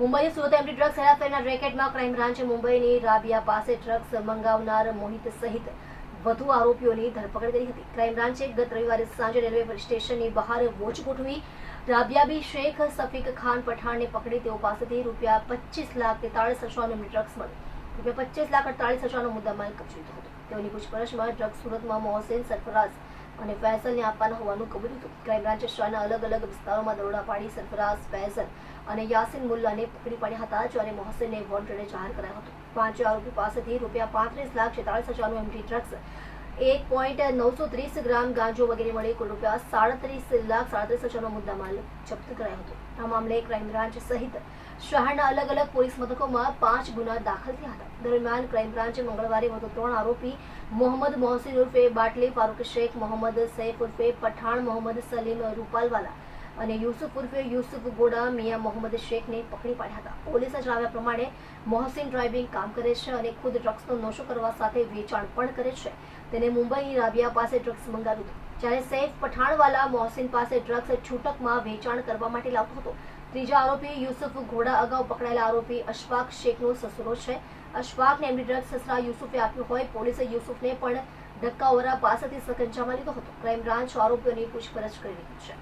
Mumbai Surat MD drugs હેરાફેરના રેકેટમાં crime બ્રાન્ચે મુંબઈની રાબિયા પાસે ડ્રગ્સ મંગાવનાર મોહિત સહિત વધુ આરોપીઓની ધરપકડ કરી હતી. ક્રાઇમ બ્રાન્ચે ગત રવિવારે સાંજે રેલવે સ્ટેશનની બહાર વોચ ગોઠવી રાબિયાબી શેખ સફીક ખાન પઠાણને પકડી તેઓ પાસેથી રૂપિયા પચીસ લાખ તેતાળીસ હજારનો ડ્રગ્સ મળી રૂપિયા પચીસ લાખ અડતાળીસ હજારનો મુદ્દામાલ કબજે લીધો હતો. તેઓની પૂછપરછમાં ડ્રગ્સ સુરતમાં મોહસેન સરફરાઝ અને ફૈઝલને આપવાના હોવાનું કબૂલ હતું. ક્રાઇમ બ્રાન્ચે શહેરના અલગ અલગ વિસ્તારોમાં દરોડા પાડી સરફરાઝ, ફૈઝલ અને યાસીન મુલ્લાને પકડી પાડ્યા હતા, જ્યારે મોહસેનને વોન્ટેડે જાહેર કરાયો હતો. પાંચ આરોપી પાસેથી રૂપિયા પાંત્રીસ લાખ છેતાળીસ હજારનું એમટી ડ્રગ્સ એક પોઈન્ટ નવસો ત્રીસ ગ્રામ ગાંજો વગેરે મળી. કુલ રૂપિયા સાડત્રીસ લાખ સાડત્રીસ હજારનો મુદ્દામાલ જપ્ત કરાયો હતો. આ મામલે ક્રાઇમ બ્રાન્ચ સહિત શહેરના અલગ અલગ પોલીસ મથકોમાં પાંચ ગુના દાખલ થયા હતા. દરમિયાન ક્રાઇમ બ્રાન્ચે મંગળવારે વધુ ત્રણ આરોપી મોહમ્મદ મોહસિન ઉર્ફે બાટલી, ફારૂક શેખ, મોહમ્મદ સૈફ ઉર્ફે પઠાણ, મોહમ્મદ સલીમ રૂપાલવાલા અને યુસુફ ઉર્ફે યુસુફ ગોડા, મિયા મોહમ્મદ શેખને પકડી પાડ્યા હતા. પોલીસે જણાવ્યા પ્રમાણે, મોહસિન ડ્રાઇવિંગ કામ કરે છે અને ખુદ ડ્રગ્સનો નશો કરવા સાથે વેચાણ પણ કરે છે. તેને મુંબઈની રાબિયા પાસે ડ્રગ્સ મંગાવ્યું હતું. જ્યારે સૈફ પઠાણવાલા મોહસિન પાસે ડ્રગ્સ છૂટકમાં વેચાણ કરવા માટે લાવતો હતો. ત્રીજા આરોપી યુસુફ ઘોડા અગાઉ પકડાયેલા આરોપી અશફાક શેખનો સસરો છે. અશફાકને એમની ડ્રગ્સ સસરા યુસુફે આપ્યું હોય, પોલીસે યુસુફને પણ ડક્કાઓરા પાસેથી સકંજામાં લીધો હતો. ક્રાઇમ બ્રાન્ચ આરોપીઓની પૂછપરછ કરી રહી છે.